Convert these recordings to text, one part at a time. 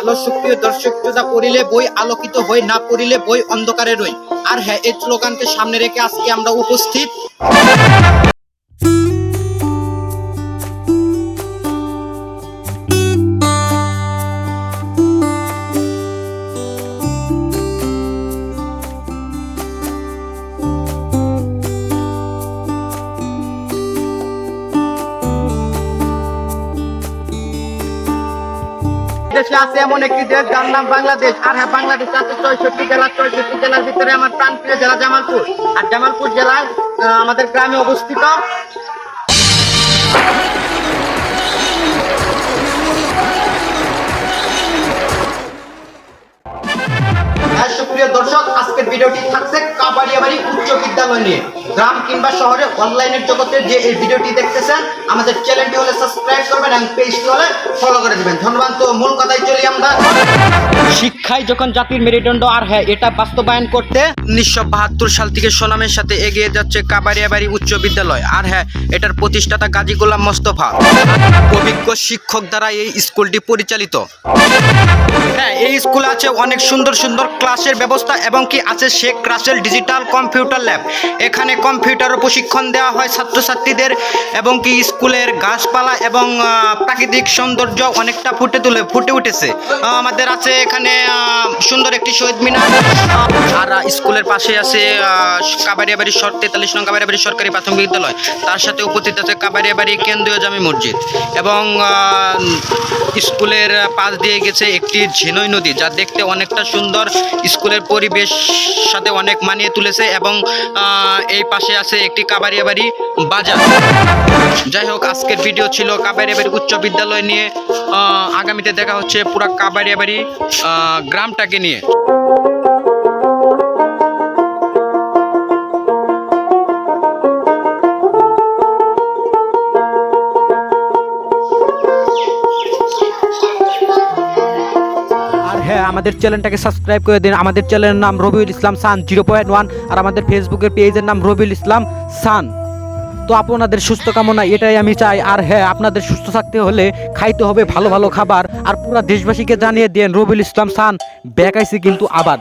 Hello দর্শক শ্রোতা পড়িলে বই আলোকিত হই না পড়িলে বই অন্ধকারে রই আর হ্যাঁ এই স্লোগানকে সামনে রেখে আজকে আমরা উপস্থিত। দেশে আছে এমন একটি দেশ যার নাম বাংলাদেশ। আর হ্যাঁ বাংলাদেশ আছে ছয়ষট্টি জেলা। ছয়ষট্টি জেলার ভিতরে আমার প্রাণপ্রিয় জেলা জামালপুর। আর জামালপুর আহ, আমাদের গ্রামে অবস্থিত। হ্যাঁ সুপ্রিয় দর্শক আজকের ভিডিওটি থাকছে কাবাড়িয়াবাড়ি উচ্চ বিদ্যালয় নিয়ে। গ্রাম কিংবা শহরে অনলাইনের জগতে যে এই ভিডিওটি দেখতেছেন আমাদের চ্যানেলটি হলে সাবস্ক্রাইব করবেন এবং পেজটি হলে ফলো করে দিবেন। ধন্যবাদ। তো মূল কথায় চলি আমরা। শিক্ষায় যখন জাতির মেরুদণ্ড আর হ্যাঁ এটা বাস্তবায়ন করতে উনিশশো বাহাত্তর সাল থেকে সোনামের সাথে এগিয়ে যাচ্ছে কাবাড়িয়াবাড়ি উচ্চ বিদ্যালয়। আর হ্যাঁ এটার প্রতিষ্ঠাতা গাজী গোলাম মোস্তফা। অভিজ্ঞ শিক্ষক দ্বারা এই স্কুলটি পরিচালিত। হ্যাঁ এই স্কুলে আছে অনেক সুন্দর সুন্দর ক্লাসের ব্যবস্থা এবং কি আছে Sheikh Russell digital computer lab. এখানে কম্পিউটারও প্রশিক্ষণ দেওয়া হয় ছাত্রছাত্রীদের এবং কি স্কুলের গাছপালা এবং প্রাকৃতিক সৌন্দর্য অনেকটা ফুটে তুলে ফুটে উঠেছে। আমাদের আছে এখানে সুন্দর একটি শহীদ মিনার। আর স্কুলের পাশে আছে আহ, কাবাড়িয়াবাড়ি সর তেতাল্লিশ নং কাবাড়িয়াবাড়ি সরকারি প্রাথমিক বিদ্যালয় তার সাথে উপস্থিত আছে কাবাড়িয়াবাড়ি কেন্দ্রীয় জামি মসজিদ। এবং স্কুলের পাশ দিয়ে গেছে একটি ঝিনই নদী। যা দেখতে অনেকটা সুন্দর। স্কুলের পরিবেশ সাথে অনেক মানিয়ে তুলেছে এবং এই পাশে আছে একটি কাবাড়িয়াবাড়ি বাজার। যাই হোক, আজকের ভিডিও ছিল কাবারিয়াবাড়ি উচ্চ বিদ্যালয় নিয়ে। আগামীতে দেখা হচ্ছে পুরা কাবারিয়াবাড়ি গ্রামটাকে নিয়ে। আমাদের চ্যানেলটাকে সাবস্ক্রাইব করে দিন। আমাদের চ্যানেলের নাম রবিউল ইসলাম সান জিরো পয়েন্ট ওয়ান আর আমাদের ফেসবুকের পেজের নাম রবিউল ইসলাম সান। তো আপনাদের সুস্থ কামনা এটাই আমি চাই। আর হ্যাঁ আপনাদের সুস্থ থাকতে হলে খাইতে হবে ভালো ভালো খাবার। আর পুরা দেশবাসীকে জানিয়ে দেন রবিউল ইসলাম সান ব্যাক আইসি কিন্তু আবার।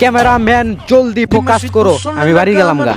ক্যামেরাম্যান, জলদি ফোকাস করো। আমি বাড়ি গেলাম গা।